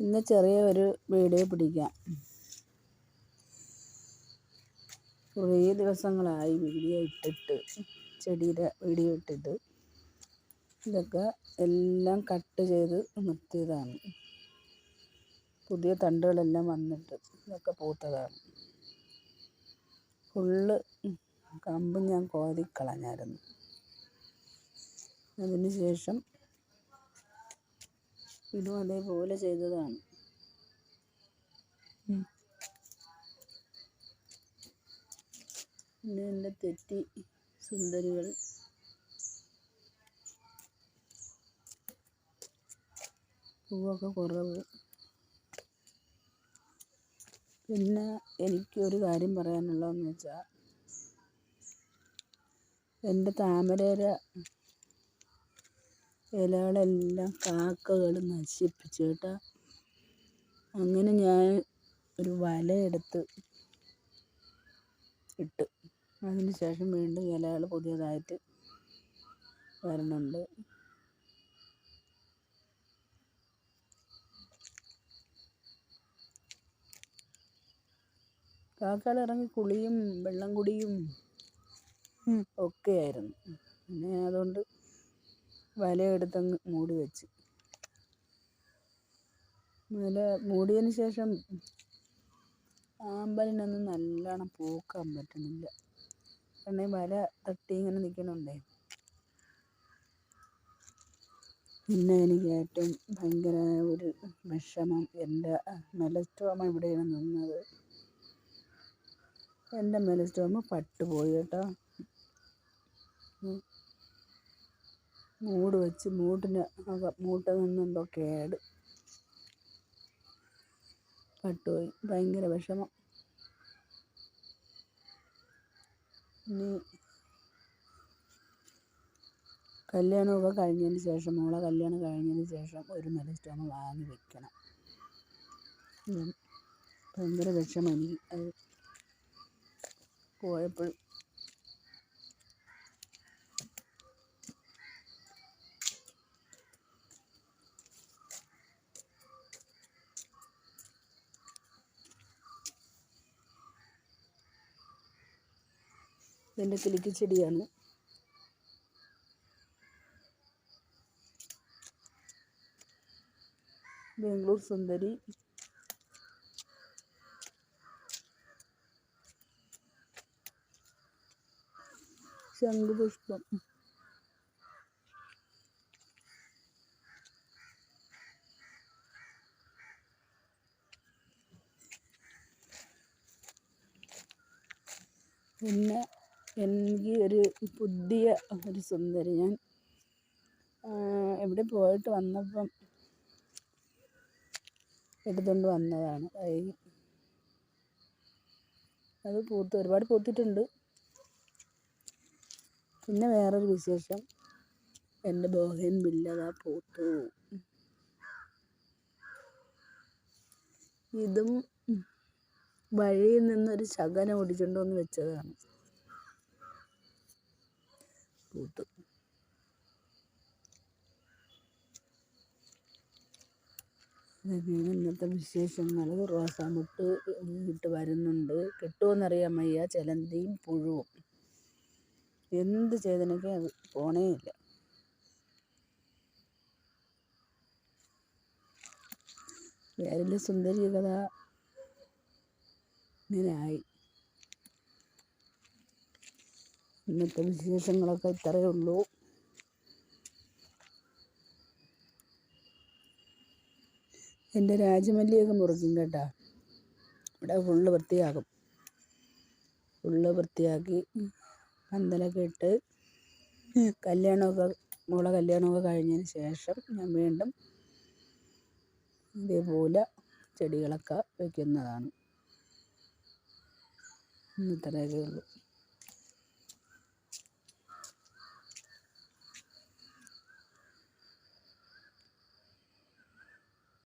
ഇന്ന് ചെറിയ ഒരു വീഡിയോ പിടിക്കാം. കുറേ ദിവസങ്ങളായി വീഡിയോ ഇട്ടിട്ട് ചെടിയുടെ വീഡിയോ ഇട്ടിട്ട്. ഇതൊക്കെ എല്ലാം കട്ട് ചെയ്ത് നിർത്തിയതാണ്. പുതിയ തണ്ടുകളെല്ലാം വന്നിട്ട് ഇതൊക്കെ പൂത്തതാണ്. ഫുള്ള് കമ്പ് ഞാൻ കോരിക്കളഞ്ഞായിരുന്നു അതിന് ശേഷം ഇതും അതേപോലെ ചെയ്തതാണ്. പിന്നെ എന്റെ തെറ്റി സുന്ദരികൾ. പൂവൊക്കെ കുറവ് പിന്നെ എനിക്കൊരു കാര്യം പറയാനുള്ളതെന്ന് വെച്ചാൽ എന്റെ താമരയില ഇലകളെല്ലാം കാക്കകൾ നശിപ്പിച്ചു കേട്ടോ. അങ്ങനെ ഞാൻ ഒരു വലയെടുത്ത് ഇട്ട്. അതിന് ശേഷം വീണ്ടും ഇലകൾ പുതിയതായിട്ട് വരുന്നുണ്ട് കാക്കകൾ ഇറങ്ങി കുളിയും വെള്ളം കുടിയും ഒക്കെയായിരുന്നു. പിന്നെ അതുകൊണ്ട് വലയെടുത്തങ്ങ് മൂടി വെച്ച് വല മൂടിയതിന് ശേഷം ആമ്പലിനൊന്നും നല്ലോണം പൂക്കാൻ പറ്റുന്നില്ല. കാരണം വല തട്ടി ഇങ്ങനെ നിൽക്കണുണ്ടേ പിന്നെ എനിക്ക് ഏറ്റവും ഭയങ്കര ഒരു വിഷമം എന്റെ മെലസ്റ്റോമ ഇവിടെയാണ് നിന്നത്. എന്റെ മെലസ്റ്റോമ പട്ടുപോയി കേട്ടോ. മൂട് വെച്ച് മൂട്ടിന് മൂട്ടിൽ നിന്നെന്തോ കേട്. പട്ടുപോയി. ഭയങ്കര വിഷമം. ഇനി കല്യാണമൊക്കെ കഴിഞ്ഞതിന് ശേഷം മോളെ കല്യാണം കഴിഞ്ഞതിന് ശേഷം ഒരു മെലസ്റ്റോമ വാങ്ങി വെക്കണം. ഭയങ്കര വിഷമം എനിക്ക്. അത് പോയപ്പോൾ ഇതെന്റെ കിളിക്ക് ചെടിയാണ്. ബാംഗ്ലൂർ സുന്ദരി. ശംഖുപുഷ്പം. പിന്നെ എനിക്ക് ഒരു പുതിയ ഒരു സുന്ദരി. ഞാൻ എവിടെ പോയിട്ട് വന്നപ്പം എടുത്തുകൊണ്ട് വന്നതാണ്. അത് പൂത്ത് ഒരുപാട് പൂത്തിട്ടുണ്ട്. പിന്നെ വേറൊരു വിശേഷം. എന്റെ ബോഹൻ ബില്ലതാ പൂത്തു. ഇതും വഴിയിൽ നിന്നൊരു ശകനം ഒടിച്ചുകൊണ്ടുവന്ന് വെച്ചതാണ്. പൂത്ത് ഇതൊക്കെയാണ് ഇന്നത്തെ വിശേഷങ്ങൾ റോസാമുട്ട് ഇട്ട് വരുന്നുണ്ട്. കിട്ടുമെന്നറിയാൻ വയ്യ. ചിലന്തിയും പുഴുവും. എന്ത് ചെയ്തനൊക്കെ അത്? പോണേ ഇല്ല. വേറെ സുന്ദരി കഥ ഇങ്ങനെയായി ഇന്നത്തെ വിശേഷങ്ങളൊക്കെ ഇത്രയേ ഉള്ളൂ. എന്റെ രാജമല്ലിയൊക്കെ മുറിക്കും കേട്ടോ. ഇവിടെ ഫുള്ള് വൃത്തിയാകും ഫുള്ള് വൃത്തിയാക്കി പന്തലൊക്കെ ഇട്ട് കല്യാണമൊക്കെ മോളെ കല്യാണമൊക്കെ കഴിഞ്ഞതിന് ശേഷം ഞാൻ വീണ്ടും ഇതേപോലെ ചെടികളൊക്കെ വയ്ക്കുന്നതാണ് ഇത്രയൊക്കെ ഉള്ളൂ.